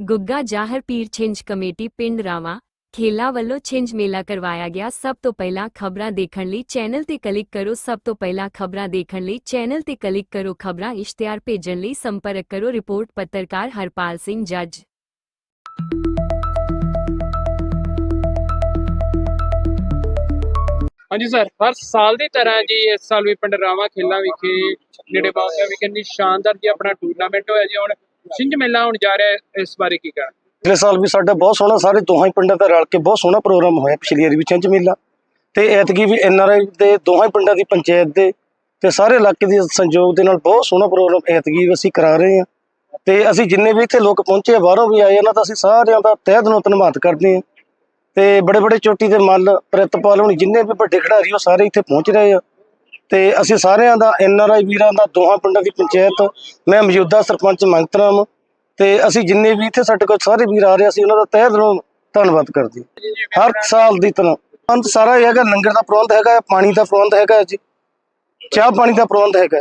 ਗੁੱਗਾ ਜਾਹਰ ਪੀਰ ਛਿੰਝ ਕਮੇਟੀ ਪਿੰਡ ਰਾਵਾ, ਖੇਲਾ ਵੱਲੋਂ ਛਿੰਝ ਮੇਲਾ ਕਰਵਾਇਆ ਗਿਆ। ਸਭ ਤੋਂ ਪਹਿਲਾਂ ਖਬਰਾਂ ਦੇਖਣ ਲਈ ਚੈਨਲ ਤੇ ਕਲਿੱਕ ਕਰੋ। ਸਭ ਤੋਂ ਪਹਿਲਾਂ ਖਬਰਾਂ ਦੇਖਣ ਲਈ ਚੈਨਲ ਤੇ ਕਲਿੱਕ ਕਰੋ। ਖਬਰਾਂ ਇਸ਼ਤਿਹਾਰ ਭੇਜਣ ਲਈ ਸੰਪਰਕ ਕਰੋ। ਰਿਪੋਰਟ ਪੱਤਰਕਾਰ ਹਰਪਾਲ ਸਿੰਘ ਜੱਜ। ਹਾਂਜੀ ਸਰ, ਹਰ ਸਾਲ ਦੀ ਤਰ੍ਹਾਂ ਜੀ ਇਸ ਸਾਲ ਵੀ ਪਿੰਡ ਰਾਵਾ ਖੇਲਾਂ ਵਿਖੇ ਨੇੜੇ ਬਾਸਿਆ ਵਿਖੇ ਇੰਨੀ ਸ਼ਾਨਦਾਰ ਜੀ ਆਪਣਾ ਟੂਰਨਾਮੈਂਟ ਹੋਇਆ ਜੀ। ਹੁਣ ਛਿੰਝ ਮੇਲਾ ਹੁਣ ਜਾ ਰਿਹਾ ਹੈ, ਇਸ ਬਾਰੇ ਕੀ ਕਹਿਣਾ? ਪਿਛਲੇ ਸਾਲ ਵੀ ਸਾਡਾ ਬਹੁਤ ਸੋਹਣਾ ਸਾਰੇ ਦੋਹਾਂ ਹੀ ਪਿੰਡਾਂ ਦਾ ਰਲ ਕੇ ਬਹੁਤ ਸੋਹਣਾ ਪ੍ਰੋਗਰਾਮ ਹੋਇਆ ਪਿਛਲੀ ਵਾਰੀ ਵੀ ਛਿੰਝ ਮੇਲਾ। ਤੇ ਐਤਕੀ ਵੀ ਐਨਆਰਆਈ ਦੇ ਦੋਹਾਂ ਹੀ ਪਿੰਡਾਂ ਦੀ ਪੰਚਾਇਤ ਦੇ ਤੇ ਸਾਰੇ ਇਲਾਕੇ ਦੇ ਸੰਯੋਗ ਦੇ ਨਾਲ ਬਹੁਤ ਸੋਹਣਾ ਪ੍ਰੋਗਰਾਮ ਐਤਕੀ ਅਸੀਂ ਕਰਾ ਰਹੇ ਹਾਂ। ਤੇ ਅਸੀਂ ਜਿੰਨੇ ਵੀ ਇੱਥੇ ਲੋਕ ਪਹੁੰਚੇ ਆ, ਬਾਹਰੋਂ ਵੀ ਆਏ ਇਹਨਾਂ ਦਾ ਅਸੀਂ ਸਾਰਿਆਂ ਦਾ ਤਹਿ ਦਿਲੋਂ ਧੰਨਵਾਦ ਕਰਦੇ ਹਾਂ। ਤੇ ਬੜੇ ਬੜੇ ਚੋਟੀ ਦੇ ਮੱਲ ਪ੍ਰਿਤਪਾਲ ਹੋਣੀ ਜਿੰਨੇ ਵੀ ਵੱਡੇ ਖਿਡਾਰੀ ਉਹ ਸਾਰੇ ਇੱਥੇ ਪਹੁੰਚ ਰਹੇ ਆ। ਤੇ ਅਸੀਂ ਸਾਰਿਆਂ ਦਾ ਐਨਆਰਆਈ ਵੀਰਾਂ ਦਾ, ਦੋਹਾਂ ਪਿੰਡਾਂ ਦੀ ਪੰਚਾਇਤ, ਮੈਂ ਮੌਜੂਦਾ ਸਰਪੰਚ ਮੰਗਤਰਾਮ ਤੇ ਅਸੀਂ ਜਿੰਨੇ ਵੀ ਇੱਥੇ ਸਾਡੇ ਕੋਲ ਸਾਰੇ ਵੀਰ ਆ ਰਹੇ ਅਸੀਂ ਉਹਨਾਂ ਦਾ ਤਹਿ ਦਿਲੋਂ ਧੰਨਵਾਦ ਕਰਦੇ ਹਰ ਸਾਲ ਦੀ ਤਰ੍ਹਾਂ। ਪ੍ਰਬੰਧ ਸਾਰਾ ਹੈਗਾ, ਲੰਗਰ ਦਾ ਪ੍ਰਬੰਧ ਹੈਗਾ, ਪਾਣੀ ਦਾ ਪ੍ਰਬੰਧ ਹੈਗਾ ਜੀ, ਚਾਹ ਪਾਣੀ ਦਾ ਪ੍ਰਬੰਧ ਹੈਗਾ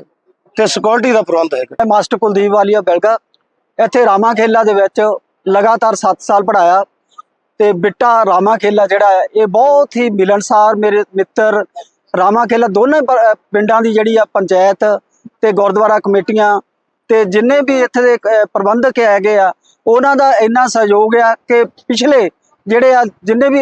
ਤੇ ਸਿਕਿਉਰਿਟੀ ਦਾ ਪ੍ਰਬੰਧ ਹੈਗਾ। ਮਾਸਟਰ ਕੁਲਦੀਪ ਵਾਲੀਆ ਬੈਲਗਾ, ਇੱਥੇ ਰਾਮਾ ਖੇਲਾ ਦੇ ਵਿੱਚ ਲਗਾਤਾਰ 7 ਸਾਲ ਪੜਾਇਆ ਤੇ ਬਿੱਟਾ ਰਾਮਾ ਖੇਲਾ ਜਿਹੜਾ ਹੈ, ਇਹ ਬਹੁਤ ਹੀ ਮਿਲਣਸਾਰ ਮੇਰੇ ਮਿੱਤਰ ਰਾਮਾ ਖੇਲਾ ਦੋਨੇ ਪਿੰਡਾਂ ਦੀ ਜਿਹੜੀ ਆ ਪੰਚਾਇਤ ਤੇ ਗੁਰਦੁਆਰਾ ਕਮੇਟੀਆਂ ਤੇ ਜਿੰਨੇ ਵੀ ਇੱਥੇ ਦੇ ਪ੍ਰਬੰਧਕ ਹੈਗੇ ਆ, ਉਹਨਾਂ ਦਾ ਇੰਨਾ ਸਹਿਯੋਗ ਆ ਕਿ ਪਿਛਲੇ ਜਿਹੜੇ ਆ, ਜਿੰਨੇ ਵੀ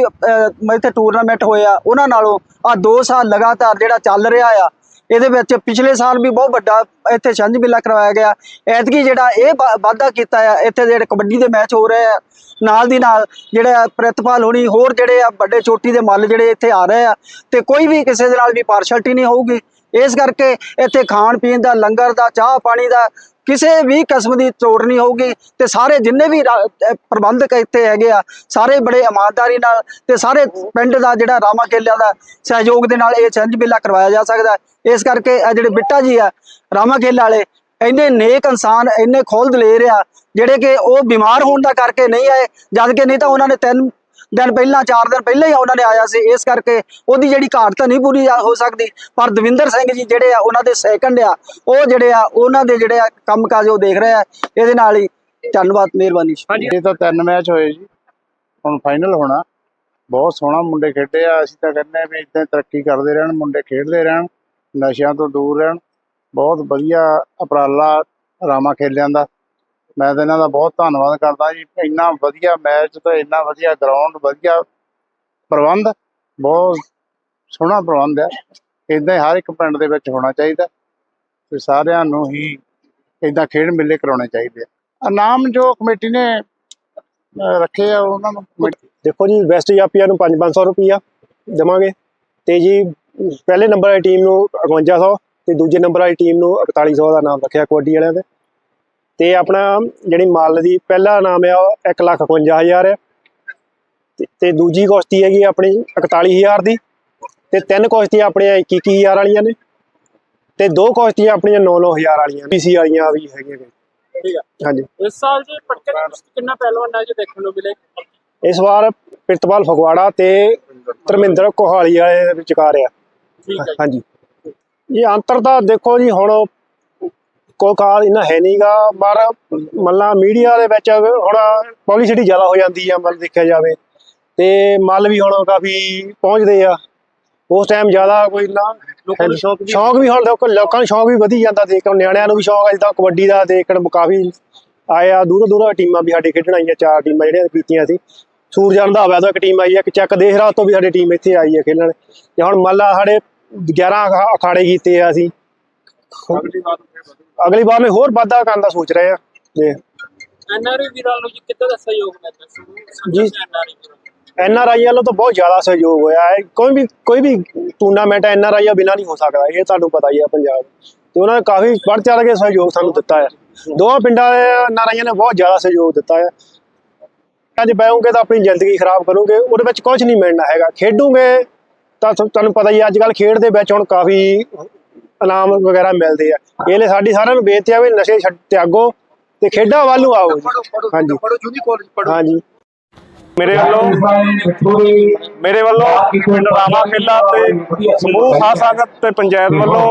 ਇੱਥੇ ਟੂਰਨਾਮੈਂਟ ਹੋਏ ਆ, ਉਹਨਾਂ ਨਾਲੋਂ ਆ 2 ਸਾਲ ਲਗਾਤਾਰ ਜਿਹੜਾ ਚੱਲ ਰਿਹਾ ਆ ਇਹਦੇ ਵਿੱਚ ਪਿਛਲੇ ਸਾਲ ਵੀ ਬਹੁਤ ਵੱਡਾ ਇੱਥੇ ਛੰਝ ਮੇਲਾ ਕਰਵਾਇਆ ਗਿਆ। ਐਤਕੀ ਜਿਹੜਾ ਇਹ ਵਾ- ਵਾਧਾ ਕੀਤਾ ਆ, ਇੱਥੇ ਜਿਹੜੇ ਕਬੱਡੀ ਦੇ ਮੈਚ ਹੋ ਰਹੇ ਆ, ਨਾਲ ਦੀ ਨਾਲ ਜਿਹੜੇ ਆ ਪ੍ਰਿਤਪਾਲ ਹੋਣੀ, ਹੋਰ ਜਿਹੜੇ ਆ ਵੱਡੇ ਚੋਟੀ ਦੇ ਮੱਲ ਜਿਹੜੇ ਇੱਥੇ ਆ ਰਹੇ ਆ, ਤੇ ਕੋਈ ਵੀ ਕਿਸੇ ਦੇ ਨਾਲ ਵੀ ਪਾਰਸ਼ਲਟੀ ਨਹੀਂ ਹੋਊਗੀ। ਇਸ ਕਰਕੇ ਇੱਥੇ ਖਾਣ ਪੀਣ ਦਾ, ਲੰਗਰ ਦਾ ਚਾਹ ਪਾਣੀ ਦਾ ਕਿਸੇ ਵੀ ਕਿਸਮ ਦੀ ਤੋੜ ਨਹੀਂ ਹੋਊਗੀ ਤੇ ਸਾਰੇ ਜਿੰਨੇ ਵੀ ਪ੍ਰਬੰਧਕ ਇੱਥੇ ਹੈਗੇ ਆ, ਸਾਰੇ ਬੜੇ ਇਮਾਨਦਾਰੀ ਨਾਲ ਤੇ ਸਾਰੇ ਪਿੰਡ ਦਾ ਜਿਹੜਾ ਰਾਮਾ ਕੇਲਿਆਂ ਦਾ ਸਹਿਯੋਗ ਦੇ ਨਾਲ ਇਹ ਛੰਝ ਮੇਲਾ ਕਰਵਾਇਆ ਜਾ ਸਕਦਾ ਇਸ ਕਰਕੇ ਇਹ ਜਿਹੜੇ ਬਿੱਟਾ ਜੀ ਆ, ਰਾਮਾ ਖੇਲ ਵਾਲੇ, ਇੰਨੇ ਨੇਕ ਇਨਸਾਨ, ਇੰਨੇ ਖੋਲ ਦਲੇਰ ਆ, ਜਿਹੜੇ ਕਿ ਉਹ ਬਿਮਾਰ ਹੋਣ ਦਾ ਕਰਕੇ ਨਹੀਂ ਆਏ, ਜਦ ਕਿ ਨਹੀਂ ਤਾਂ ਉਹਨਾਂ ਨੇ ਤਿੰਨ ਦਿਨ ਪਹਿਲਾਂ ਚਾਰ ਦਿਨ ਪਹਿਲਾਂ ਹੀ ਉਹਨਾਂ ਨੇ ਆਇਆ ਸੀ। ਇਸ ਕਰਕੇ ਉਹਦੀ ਜਿਹੜੀ ਘਾਟ ਤਾਂ ਨਹੀਂ ਪੂਰੀ ਹੋ ਸਕਦੀ। ਪਰ ਦਵਿੰਦਰ ਸਿੰਘ ਜੀ ਜਿਹੜੇ ਆ ਉਹਨਾਂ ਦੇ ਸੈਕੰਡ ਆ। ਉਹ ਜਿਹੜੇ ਆ ਉਹਨਾਂ ਦੇ ਜਿਹੜੇ ਆ ਕੰਮਕਾਜ ਉਹ ਦੇਖ ਰਹੇ ਇਹਦੇ ਨਾਲ ਹੀ ਧੰਨਵਾਦ ਮਿਹਰਬਾਨੀ। ਇਹ ਤਾਂ ਤਿੰਨ ਮੈਚ ਹੋਏ ਜੀ। ਹੁਣ ਫਾਈਨਲ ਹੋਣਾ। ਬਹੁਤ ਸੋਹਣਾ ਮੁੰਡੇ ਖੇਡੇ ਆ। ਅਸੀਂ ਤਾਂ ਕਹਿੰਦੇ ਆ ਵੀ ਇਦਾਂ ਤਰੱਕੀ ਕਰਦੇ ਰਹਿਣ ਮੁੰਡੇ ਖੇਡਦੇ ਰਹਿਣ ਨਸ਼ਿਆਂ ਤੋਂ ਦੂਰ ਰਹਿਣ। ਬਹੁਤ ਵਧੀਆ ਉਪਰਾਲਾ ਰਾਮਾ ਖੇਲਿਆਂ ਦਾ। ਮੈਂ ਤਾਂ ਇਹਨਾਂ ਦਾ ਬਹੁਤ ਧੰਨਵਾਦ ਕਰਦਾ ਜੀ। ਇੰਨਾ ਵਧੀਆ ਮੈਚ ਤੇ ਇੰਨਾ ਵਧੀਆ ਗਰਾਊਂਡ ਵਧੀਆ ਪ੍ਰਬੰਧ, ਬਹੁਤ ਸੋਹਣਾ ਪ੍ਰਬੰਧ ਹੈ। ਇਦਾਂ ਹਰ ਇੱਕ ਪਿੰਡ ਦੇ ਵਿੱਚ ਹੋਣਾ ਚਾਹੀਦਾ ਤੇ ਸਾਰਿਆਂ ਨੂੰ ਹੀ ਇਦਾਂ ਖੇਡ ਮੇਲੇ ਕਰਾਉਣੇ ਚਾਹੀਦੇ ਆ। ਇਨਾਮ ਜੋ ਕਮੇਟੀ ਨੇ ਰੱਖੇ ਆ ਉਹਨਾਂ ਨੂੰ ਕਮੇਟੀ। ਦੇਖੋ ਜੀ, ਵੈਸਟ ਜਾਪੀਆ ਨੂੰ 5-500 ਰੁਪਈਆ ਦੇਵਾਂਗੇ ਤੇ ਜੀ, ਪਹਿਲੇ ਨੰਬਰ ਵਾਲੀ ਟੀਮ ਨੂੰ 5100 ਤੇ ਦੂਜੇ ਨੰਬਰ ਵਾਲੀ ਟੀਮ ਨੂੰ 4100 ਦਾ ਨਾਮ ਰੱਖਿਆ ਕਬੱਡੀ ਵਾਲਿਆਂ ਦੇ ਤੇ ਆਪਣਾ ਜਿਹੜੀ ਮੱਲ ਦੀ ਪਹਿਲਾ ਨਾਮ ਆ ਉਹ 151000 ਹੈ ਤੇ- ਦੂਜੀ ਕੁਸ਼ਤੀ ਹੈਗੀ ਆਪਣੀ 41000 ਦੀ। ਤੇ ਤਿੰਨ ਕੁਸ਼ਤੀਆਂ ਆਪਣੀਆਂ 21000 ਵਾਲੀਆਂ ਨੇ। ਤੇ ਦੋ ਕੁਸ਼ਤੀਆਂ ਆਪਣੀਆਂ 9-9000 ਵਾਲੀਆਂ ਪੀਸੀ ਵਾਲੀਆਂ ਵੀ ਹੈਗੀਆਂ ਠੀਕ ਆ। ਹਾਂਜੀ। ਇਸ ਸਾਲ ਜੀ ਪਟਕੇ ਦੀ ਕੁਸ਼ਤੀ ਕਿੰਨਾ ਪਹਿਲਵਾਨ ਅੱਜ ਦੇਖਣ ਨੂੰ ਮਿਲੇ? ਇਸ ਵਾਰ ਪ੍ਰਿਤਪਾਲ ਫਗਵਾੜਾ ਤੇ ਧਰਮਿੰਦਰ ਕੋਹਾਲੀ ਵਾਲੇ ਦੇ ਵਿਚਕਾਰ ਆ। ਠੀਕ ਹੈ ਹਾਂਜੀ। ਇਹ ਅੰਤਰ ਤਾਂ ਦੇਖੋ ਜੀ ਹੁਣ ਕੋਈ ਕਾਲ ਇਹਨਾਂ ਹੈ ਨਹੀਂਗਾ ਪਰ ਮੱਲਾ ਮੀਡੀਆ ਦੇ ਵਿੱਚ ਹੁਣ ਪਬਲਿਸਿਟੀ ਜ਼ਿਆਦਾ ਹੋ ਜਾਂਦੀ ਆ ਮਤਲਬ ਦੇਖਿਆ ਜਾਵੇ ਤੇ ਮੱਲ ਵੀ ਹੁਣ ਕਾਫੀ ਪਹੁੰਚਦੇ ਆ। ਉਸ ਟਾਈਮ ਜ਼ਿਆਦਾ ਕੋਈ ਨਾ ਸ਼ੌਕ ਵੀ ਹੁਣ ਲੋਕਾਂ ਲੋਕਾਂ ਨੂੰ ਸ਼ੌਕ ਵੀ ਵਧੀ ਜਾਂਦਾ ਦੇਖ ਕੇ ਨਿਆਣਿਆਂ ਨੂੰ ਵੀ ਸ਼ੌਕ ਆ ਜਿੱਦਾਂ ਕਬੱਡੀ ਦਾ ਦੇਖਣ ਕਾਫੀ ਆਏ ਆ ਦੂਰੋਂ ਦੂਰੋਂ ਟੀਮਾਂ ਵੀ ਸਾਡੇ ਖੇਡਣ ਆਈਆਂ ਚਾਰ ਟੀਮਾਂ ਜਿਹੜੀਆਂ ਕੀਤੀਆਂ ਸੀ। ਸੂਰਜਨ ਦਾ ਹੋਇਆ ਤਾਂ ਇੱਕ ਟੀਮ ਆਈ ਹੈ ਇੱਕ ਚੱਕ ਦੇਹਰਾ ਤੋਂ ਵੀ ਸਾਡੀ ਟੀਮ ਇੱਥੇ ਆਈ ਹੈ ਖੇਡਣ। ਤੇ ਹੁਣ ਮੰਨ ਲਾ ਸਾਡੇ 11 ਅਖਾ- ਅਖਾੜੇ ਕੀਤੇ ਆ ਅਸੀਂ। ਅਗਲੀ ਵਾਰ ਅਗਲੀ ਵਾਰ ਲਈ ਹੋਰ ਵਾਧਾ ਕਰਨ ਦਾ ਸੋਚ ਰਹੇ ਆ। ਤੇ ਐਨਆਰਆਈ ਵੀਰਾਂ ਨੂੰ ਜੀ ਕਿੱਦਾਂ ਦਾ ਸਹਿਯੋਗ ਮਿਲਦਾ? ਜੀ। ਐਨਆਰਆਈ ਵੀਰਾਂ ਨੂੰ। ਐਨ ਆਰ ਆਈ ਵੱਲੋਂ ਤਾਂ ਬਹੁਤ ਜ਼ਿਆਦਾ ਸਹਿਯੋਗ ਹੋਇਆ ਹੈ। ਕੋਈ ਵੀ ਕੋਈ ਵੀ ਟੂਰਨਾਮੈਂਟ ਐਨ ਆਰ ਆਈ ਬਿਨਾਂ ਨਹੀਂ ਹੋ ਸਕਦਾ। ਇਹ ਤੁਹਾਨੂੰ ਪਤਾ ਹੀ ਆ ਪੰਜਾਬ ਤੇ ਉਹਨਾਂ ਨੇ ਕਾਫੀ ਵੱਧ ਚੜ ਕੇ ਸਹਿਯੋਗ ਸਾਨੂੰ ਦਿੱਤਾ ਹੈ। ਦੋਵਾਂ ਪਿੰਡਾਂ ਦੇ ਐਨ ਆਰ ਆਈਆਂ ਨੇ ਬਹੁਤ ਜ਼ਿਆਦਾ ਸਹਿਯੋਗ ਦਿੱਤਾ ਹੈ। ਅੱਜ ਬੈਉਂਗੇ ਤਾਂ ਆਪਣੀ ਜ਼ਿੰਦਗੀ ਖਰਾਬ ਕਰੋਗੇ। ਉਹਦੇ ਵਿੱਚ ਕੁਝ ਨਹੀਂ ਮਿਲਣਾ ਹੈਗਾ। ਖੇਡੂਗੇ ਤਾਂ ਤੁਹਾਨੂੰ ਪਤਾ ਹੀ ਆ ਅੱਜ ਕੱਲ ਖੇਡ ਦੇ ਵਿੱਚ ਹੁਣ ਕਾਫੀ ਇਨਾਮ ਵਗੈਰਾ ਮਿਲਦੇ ਆ। ਇਹ ਲਈ ਸਾਡੀ ਸਾਰਿਆਂ ਨੂੰ ਬੇਨਤੀ ਆ ਵੀ ਨਸ਼ੇ ਛੱਡ ਤਿਆਗੋ ਤੇ ਖੇਡਾਂ ਵੱਲ ਨੂੰ ਆਓ ਜੀ। ਹਾਂਜੀ। ਹਾਂਜੀ। ਮੇਰੇ ਵੱਲੋਂ ਮੇਰੇ ਵੱਲੋਂ ਪਿੰਡ ਰਾਮਾ ਖੇਲਾ ਤੇ ਸਮੂਹ ਸਾਧ ਸੰਗਤ ਤੇ ਪੰਚਾਇਤ ਵੱਲੋਂ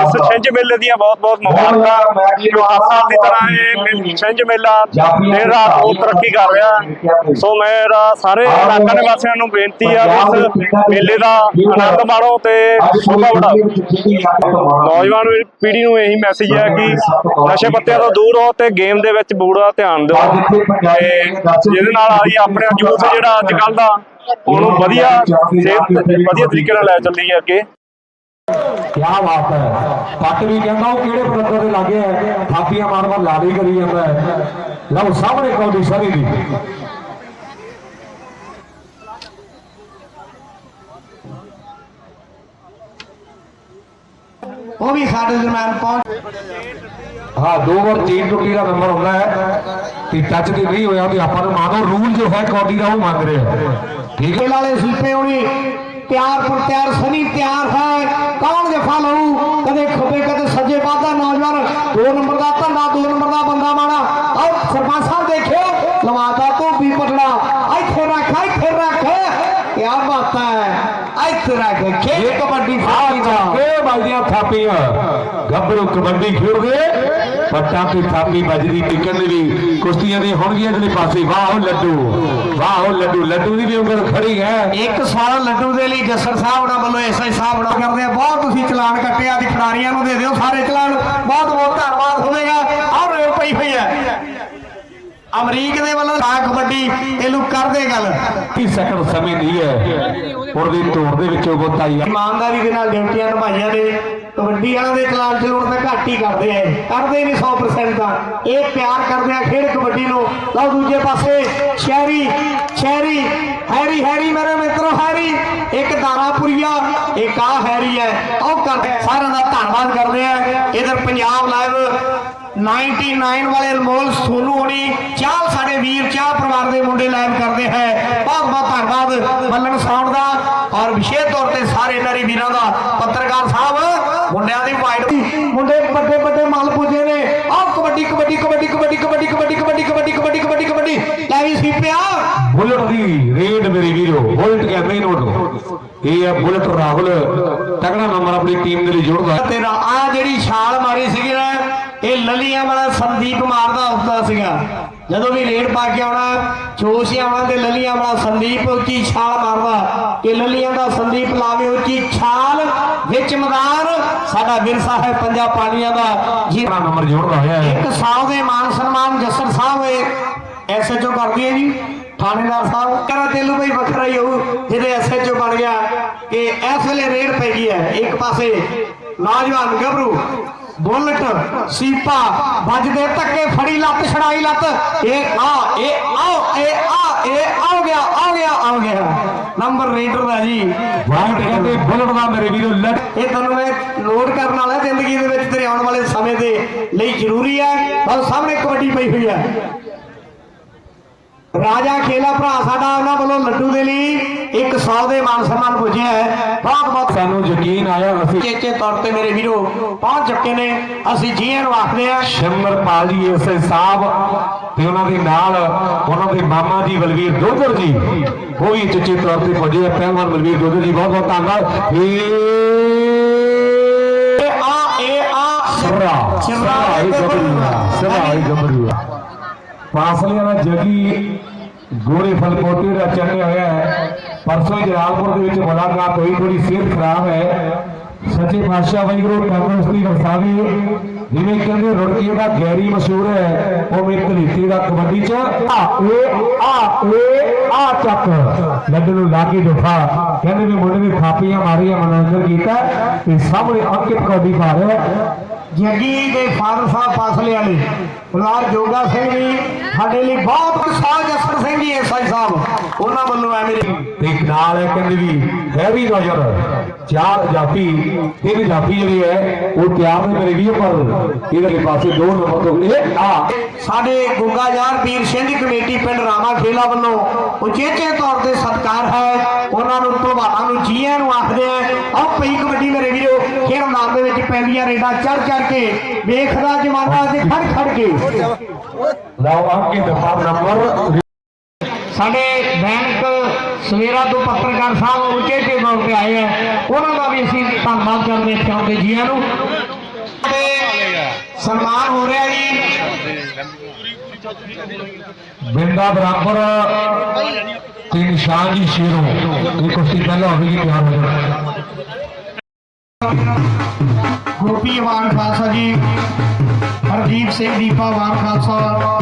ਇਸ ਛਿੰਝ ਮੇਲੇ ਦੀਆਂ ਬਹੁਤ ਬਹੁਤ ਮੁਬਾਰਕਾਂ। ਜੋ ਸਾਲ ਦੀ ਤਰ੍ਹਾਂ ਇਹ ਛਿੰਝ ਮੇਲਾ ਦਿਨ ਰਾਤ ਉਹ ਤਰੱਕੀ ਕਰ ਰਿਹਾ। ਸੋ ਮੇਰਾ ਸਾਰੇ ਇਲਾਕਾ ਨਿਵਾਸੀਆਂ ਨੂੰ ਬੇਨਤੀ ਆ ਇਸ ਮੇਲੇ ਦਾ ਆਨੰਦ ਮਾਣੋ ਤੇ ਸ਼ੋਭਾ ਵਧਾਓ। ਨੌਜਵਾਨ ਪੀੜ੍ਹੀ ਨੂੰ ਇਹੀ ਮੈਸੇਜ ਹੈ ਕਿ ਨਸ਼ੇ ਪੱਤਿਆਂ ਤੋਂ ਦੂਰ ਰਹੋ ਤੇ ਗੇਮ ਦੇ ਵਿੱਚ ਪੂਰਾ ਧਿਆਨ ਦਿਓ। ਤੇ ਜਿਹਦੇ ਨਾਲ ਆਈ ਆਪਣੇ ਯੂਥ ਜਿਹੜਾ ਅੱਜ ਕੱਲ ਦਾ ਉਹਨੂੰ ਵਧੀਆ ਸਿਹਤ ਵਧੀਆ ਤਰੀਕੇ ਨਾਲ ਲੈ ਚੱਲੀ ਹੈ ਅੱਗੇ। ਕਿਆ ਬਾਤ ਹੈ। ਪੱਟ ਵੀ ਕਹਿੰਦਾ ਉਹ ਕਿਹੜੇ ਪ੍ਰਕਾਰ ਦੇ ਲਾਗੇ ਹੈ ਥਾਪੀਆਂ ਮਾਰ ਮਾਰ ਲਾੜੀ ਕਰੀ ਜਾਂਦਾ ਹੈ। ਲਓ ਸਾਹਮਣੇ ਕੌਡੀ ਸਰੀ ਦੀ। ਉਹ ਵੀ ਸਾਡੇ ਦਰਮਿਆਨ ਪਹੁੰਚ ਹਾਂ, ਦੋ ਵਾਰ ਤੀਨ ਟੁੱਟੀ ਦਾ ਨੰਬਰ ਹੁੰਦਾ ਹੈ ਕਿ ਟੱਚ ਤੇ ਨਹੀਂ ਹੋਇਆ ਵੀ ਆਪਾਂ ਨੂੰ ਮਾਨੋ ਰੂਲ ਜੋ ਹੈ ਕੌਡੀ ਦਾ ਉਹ ਮੰਗ ਰਹੇ ਆ। ਠੀਕ ਹੈ? ਖੇਲ ਸੀਪੇ ਹੋਣੀ, ਤਿਆਰ ਪਰ ਤਿਆਰ, ਸਨੀ ਤਿਆਰ ਹੈ, ਕੌਣ ਜਫਾ ਲਊ ਕਦੇ ਖੱਬੇ, ਕਦੇ ਸੱਜੇ ਬਾਦਾ ਨੌਜਵਾਨ, ਦੋ ਨੰਬਰ ਦਾ ਧੰਦਾ, ਦੋ ਨੰਬਰ ਦਾ ਬੰਦਾ ਮਾਣਾ ਆਓ, ਸਰਪੰਚ ਸਾਹਿਬ ਦੇਖਿਓ ਲਵਾਦਾ ਤੋਂ ਵੀ ਪਟੜਾ। ਇੱਥੇ ਰੱਖ ਇੱਥੇ ਰੱਖ। ਕੀ ਬਾਤ ਹੈ। ਇੱਥੇ ਰੱਖ ਖੇਡ ਕਬੱਡੀ ਦਾ। ਇਹ ਵੱਜਦੀਆਂ ਥਾਪੀਆਂ ਗੱਭਰੂ ਕਬੱਡੀ ਖੇਡਦੇ ਪੱਟਾਂ ਤੇ ਥਾਪੀ ਵੱਜਦੀ ਟਿਕਣ ਦੀ ਵੀ ਕੁਸ਼ਤੀਆਂ ਦੇ ਹੋਣਗੀਆਂ ਅਗਲੇ ਪਾਸੇ। ਵਾਹ ਲੱਡੂ ਵਾਹ ਲੱਡੂ। ਲੱਡੂ ਦੀ ਵੀ ਉਂਗਲ ਖੜੀ ਹੈ। ਇੱਕ ਸਾਲ ਲੱਡੂ ਦੇ ਲਈ ਜੱਸਰ ਸਾਹਿਬ ਉਹਨਾਂ ਵੱਲੋਂ ਐਸਆਈ ਸਾਹਿਬ ਨਾਲ ਕਰਦੇ ਆ। ਬਹੁਤ ਤੁਸੀਂ ਚਲਾਨ ਕੱਟਿਆ ਤੇ ਖਿਡਾਰੀਆਂ ਨੂੰ ਦੇ ਦਿਓ ਸਾਰੇ ਚਲਾਨ। ਬਹੁਤ ਬਹੁਤ ਧੰਨਵਾਦ ਹੋਵੇਗਾ। ਆਹ ਰੇਲ ਪਈ ਹੋਈ ਹੈ। ਅਮਰੀਕ ਦੇ ਵੱਲੋਂ ਆ ਕਬੱਡੀ ਇਹਨੂੰ ਕਰਦੇ ਗੱਲ। 30 ਸੈਕਿੰਡ ਸਮੇਂ ਦੀ ਹੈ। ਉਹਦੀ ਤੋੜ ਦੇ ਵਿੱਚੋਂ ਗੋਤਾਈ ਆ। ਇਮਾਨਦਾਰੀ ਦੇ ਨਾਲ ਡਿਊਟੀਆਂ ਨਿਭਾਈਆਂ ਨੇ। ਕਬੱਡੀ ਵਾਲਿਆਂ ਦੇ ਚਲਾਨ ਚਲਾਉਣ ਤਾਂ ਘੱਟ ਹੀ ਕਰਦੇ ਇਹ। ਕਰਦੇ ਨਹੀਂ 100% ਤਾਂ। ਇਹ ਪਿਆਰ ਕਰਦੇ ਆ ਖੇਡ ਕਬੱਡੀ ਨੂੰ। ਲਓ ਦੂਜੇ ਪਾਸੇ ਸ਼ਹਿਰੀ ਹੈਰੀ ਹੈਰੀ ਮੇਰੇ ਮਿੱਤਰੋ ਹੈਰੀ ਇੱਕ ਦਾਰਾਪੁਰੀਆ ਇੱਕ ਆ ਹੈਰੀ ਹੈ ਉਹ ਕਰਦੇ ਸਾਰਿਆਂ ਦਾ ਧੰਨਵਾਦ ਕਰਦੇ ਆ ਇਧਰ ਪੰਜਾਬ ਲਾਈਵ 99 ਵਾਲੇ ਅਨਮੋਲ ਸੋਨੂ ਹੋਣੀ ਚਾਲ ਸਾਡੇ ਵੀਰ ਚਾਹ ਪਰਿਵਾਰ ਦੇ ਮੁੰਡੇ ਲਾਈਵ ਕਰਦੇ ਹੈ ਬਹੁਤ ਬਹੁਤ ਧੰਨਵਾਦ ਮੱਲਣ ਸਾਉਣ ਦਾ ਔਰ ਵਿਸ਼ੇਸ਼ ਤੌਰ ਤੇ ਸਾਰੇ ਨਰੀ ਵੀਰਾਂ ਦਾ ਪੱਤਰਕਾਰ ਸਾਹਿਬ ਮੁੰਡਿਆਂ ਦੀ ਵਾਈਡ ਮੁੰਡੇ ਵੱਡੇ ਵੱਡੇ ਮੱਲ ਪੁੱਜੇ ਨੇ ਆਹ ਕਬੱਡੀ ਕਬੱਡੀ ਕਬੱਡੀ ਕਬੱਡੀ ਕਬੱਡੀ ਕਬੱਡੀ ਕਬੱਡੀ ਕਬੱਡੀ ਕਬੱਡੀ ਕਬੱਡੀ ਕਬੱਡੀ ਲੈ ਵੀ ਸੀਪਿਆ ਬੁਲਟ ਦੀ ਰੇਡ ਮੇਰੇ ਵੀਰੋ ਬੁਲਟ ਕਹਿੰਦੇ ਨੋਟ ਇਹ ਹੈ ਬੁਲਟ ਰਾਹੁਲ ਤਗੜਾ ਨੰਬਰ ਆਪਣੀ ਟੀਮ ਦੇ ਲਈ ਜੋੜਦਾ ਤੇਰਾ ਆ ਜਿਹੜੀ ਛਾਲ ਮਾਰੀ ਸੀਗੀ ਨਾ ਇਹ ਲਲੀਆਂ ਵਾਲਾ ਸੰਦੀਪ ਮਾਰਦਾ ਹੁੰਦਾ ਸੀਗਾ। ਜਦੋਂ ਵੀ ਰੇਡ ਪਾ ਕੇ ਆਉਣਾ ਹੀ ਆਉਣਾ ਤੇ ਲਲੀਆਂ ਵਾਲਾ ਸੰਦੀਪ ਉੱਚੀ ਛਾਲ ਮਾਰਦਾ। ਕਿ ਲਲੀਆਂ ਦਾ ਸੰਦੀਪ ਲਾਵੇ ਉੱਚੀ ਛਾਲ ਵਿੱਚ ਮੈਦਾਨ ਸਾਡਾ ਵਿਰਸਾ ਹੈ ਪੰਜਾ ਪਾਣੀਆਂ ਦਾ। ਜੀ ਨੰਬਰ ਜੋੜਦਾ ਹੋਇਆ ਹੈ। ਇੱਕ ਸਾਲ ਦੇ ਮਾਨ ਸਨਮਾਨ ਜੱਸਰ ਸਾਹਿਬ ਐਸਐਚਓ ਕਰਦੀ ਹੈ ਜੀ। ਥਾਣੇਦਾਰ ਸਾਹਿਬ। ਕਰਾ ਤੇਲੂ ਭਾਈ ਵੱਖਰਾ ਹੀ ਹੋਊ ਜਿਹਦੇ ਐਸਐਚਓ ਬਣ ਗਿਆ। ਕਿ ਇਸ ਵੇਲੇ ਰੇਡ ਪੈ ਗਈ ਹੈ। ਇੱਕ ਪਾਸੇ ਨੌਜਵਾਨ ਗੱਭਰੂ ਬੁਲਟ ਸੀਪਾ ਵੱਜਦੇ ਧੱਕੇ ਫੜੀ ਲੱਤ ਛੜਾਈ ਲੱਤ। ਇਹ ਆ ਇਹ ਆਓ ਇਹ ਆ ਇਹ ਆ ਗਿਆ ਆ ਗਿਆ ਆ ਗਿਆ। ਨੰਬਰ ਰੇਡਰ ਦਾ ਜੀ। ਵਾਈਟ ਕਹਿੰਦੇ ਬੁਲਟ ਦਾ ਮੇਰੇ ਵੀਰੋ ਲੱਟ। ਇਹ ਤੁਹਾਨੂੰ ਮੈਂ ਨੋਟ ਕਰਨ ਵਾਲਾ ਜ਼ਿੰਦਗੀ ਦੇ ਵਿੱਚ ਤੇਰੇ ਆਉਣ ਵਾਲੇ ਸਮੇਂ ਦੇ ਲਈ ਜ਼ਰੂਰੀ ਹੈ। ਬਸ ਸਾਹਮਣੇ ਕਬੱਡੀ ਪਈ ਹੋਈ ਹੈ। ਰਾਜਾ ਖੇਲਾ ਭਰਾ ਸਾਡਾ ਉਹਨਾਂ ਵੱਲੋਂ ਲੱਡੂ ਦੇ ਲਈ ਇੱਕ ਸੌ ਦੇ ਮਾਨ ਸਨਮਾਨ ਪੁੱਜਿਆ ਹੈ। ਬਹੁਤ ਬਹੁਤ ਸਾਨੂੰ ਯਕੀਨ ਆਇਆ ਅਸੀਂ ਚੇਚੇ ਤੌਰ ਤੇ ਮੇਰੇ ਵੀਰੋ ਪਹੁੰਚ ਚੁੱਕੇ ਨੇ। ਅਸੀਂ ਜੀਆਂ ਨੂੰ ਆਖਦੇ ਆ ਸ਼ਿਮਰਪਾਲ ਜੀ ਐਸਏ ਸਾਹਿਬ ਤੇ ਉਹਨਾਂ ਦੇ ਨਾਲ ਉਹਨਾਂ ਦੇ ਮਾਮਾ ਜੀ ਬਲਵੀਰ ਦੋਦਰ ਜੀ ਉਹ ਵੀ ਚੁੱਚੇ ਤੌਰ ਤੇ ਪੁੱਜੇ ਆ। ਪਹਿਲਵਾਨ ਬਲਵੀਰ ਦੋਦਰ ਜੀ ਬਹੁਤ ਬਹੁਤ ਧੰਨਵਾਦ। ਇਹ ਆ ਇਹ ਆ ਸਰਾ ਸਰਾ ਆ, ਸਰਾ। ਫਾਸਲਿਆਂ ਦਾ ਜਗੀ ਗੋਰੇ ਫਲ ਦਾ ਚੜਿਆ ਹੋਇਆ ਹੈ। ਪਰਸੋਂ ਜਲਾਲਪੁਰ ਦੇ ਵਿੱਚ ਮੁਲਾਕਾਤ ਹੋਈ ਥੋੜੀ ਸਿਹਤ ਖਰਾਬ ਹੈ। ਸੱਚੇ ਪਾਤਸ਼ਾਹ ਵਾਹਿਗੁਰੂ ਤੰਦਰੁਸਤੀ ਵਰਸਾਵੇ। ਜਿਵੇਂ ਕਹਿੰਦੇ ਰੁੜਕੀ ਦਾ ਗੈਰੀ ਮਸ਼ਹੂਰ ਹੈ ਉਹ ਮੇਰੇ ਧਲੀਤੀ ਦਾ ਕਬੱਡੀ ਚ ਆ ਇਹ ਆ ਇਹ ਆ ਚੱਕ। ਲੱਡੂ ਨੂੰ ਲਾ ਕੇ ਦੁਫਾ ਕਹਿੰਦੇ ਵੀ ਮੁੰਡੇ ਨੇ ਥਾਪੀਆਂ ਮਾਰੀਆਂ, ਮਨੋਰੰਜਨ ਕੀਤਾ। ਤੇ ਸਾਹਮਣੇ ਅੰਕਿਤ ਕੌਡੀ ਪਾ ਰਿਹਾ। ਜੱਗੀ ਦੇ ਫਾਦਰ ਸਾਹਿਬ ਫਾਸਲੇ ਵਾਲੇ ਬੁਲਾਰ ਜੋਗਾ ਸਿੰਘ ਜੀ, ਸਾਡੇ ਲਈ ਬਹੁਤ ਸਾਲ ਜਸਰ ਸਿੰਘ ਜੀ ਐਸਆਈ ਸਾਹਿਬ। ਉਹਨਾਂ ਵੱਲੋਂ ਐ ਮੇਰੇ ਇੱਕ ਨਾਲ ਹੈ ਕਹਿੰਦੇ ਵੀ ਹੈਵੀ ਨਜ਼ਰ। ਚਾਰ ਜਾਫੀ ਤਿੰਨ ਜਾਫੀ ਜਿਹੜੀ ਹੈ, ਉਹ ਤਿਆਰ ਨੇ ਮੇਰੇ ਵੀਰ, ਪਰ ਇਹਦੇ ਪਾਸੇ ਦੋ ਨੰਬਰ ਤੋਂ ਇਹ ਆ। ਸਾਡੇ ਗੁੰਗਾ ਯਾਰ ਵੀਰ ਸਿੰਘ ਕਮੇਟੀ, ਪਿੰਡ ਰਾਮਾ ਖੇਲਾ ਵੱਲੋਂ ਉਚੇਚੇ ਤੌਰ ਤੇ ਸਤਿਕਾਰ ਹੈ। ਉਹਨਾਂ ਨੂੰ ਭਲਵਾਨਾਂ ਨੂੰ ਜੀਆਂ ਨੂੰ ਆਖਦੇ ਆ। ਆਹ ਪਈ ਕਬੱਡੀ ਮੇਰੇ ਵੀਰੋ। ਮੈਦਾਨ ਦੇ ਵਿੱਚ ਪੈਂਦੀਆਂ ਰੇਡਾਂ ਚੜ ਚੜ ਕੇ ਵੇਖਦਾ ਜਮਾਨਾ ਤੇ ਖੜ ਖੜ ਕੇ। ਲਓ ਅੰਕਿਤ ਪਰ ਨੰਬਰ। ਸਾਡੇ ਬੈਂਕ ਸਵੇਰਾ ਤੋਂ ਪੱਤਰਕਾਰ ਸਾਹਿਬ ਉੱਚੇ ਤੇ ਤੌਰ ਤੇ ਆਏ ਆ। ਉਹਨਾਂ ਦਾ ਵੀ ਅਸੀਂ ਧੰਨਵਾਦ ਕਰਦੇ ਆਉਂਦੇ ਜੀਆਂ ਨੂੰ। ਸਨਮਾਨ ਹੋ ਰਿਹਾ ਜੀ। ਬਿੰਦਾ ਬਰਾਬਰ। ਤੇ ਨਿਸ਼ਾਨ ਜੀ ਸ਼ੇਰੋਂ। ਇਹ ਕੁਸ਼ਤੀ ਪਹਿਲਾਂ ਹੋਵੇਗੀ ਤਿਆਰ ਹੋ ਜਾਣਾ ਗੋਪੀ ਵਾਨ ਖਾਲਸਾ ਜੀ ਹਰਦੀਪ ਸਿੰਘ ਦੀਪਾ ਵਾਨ ਖਾਲਸਾ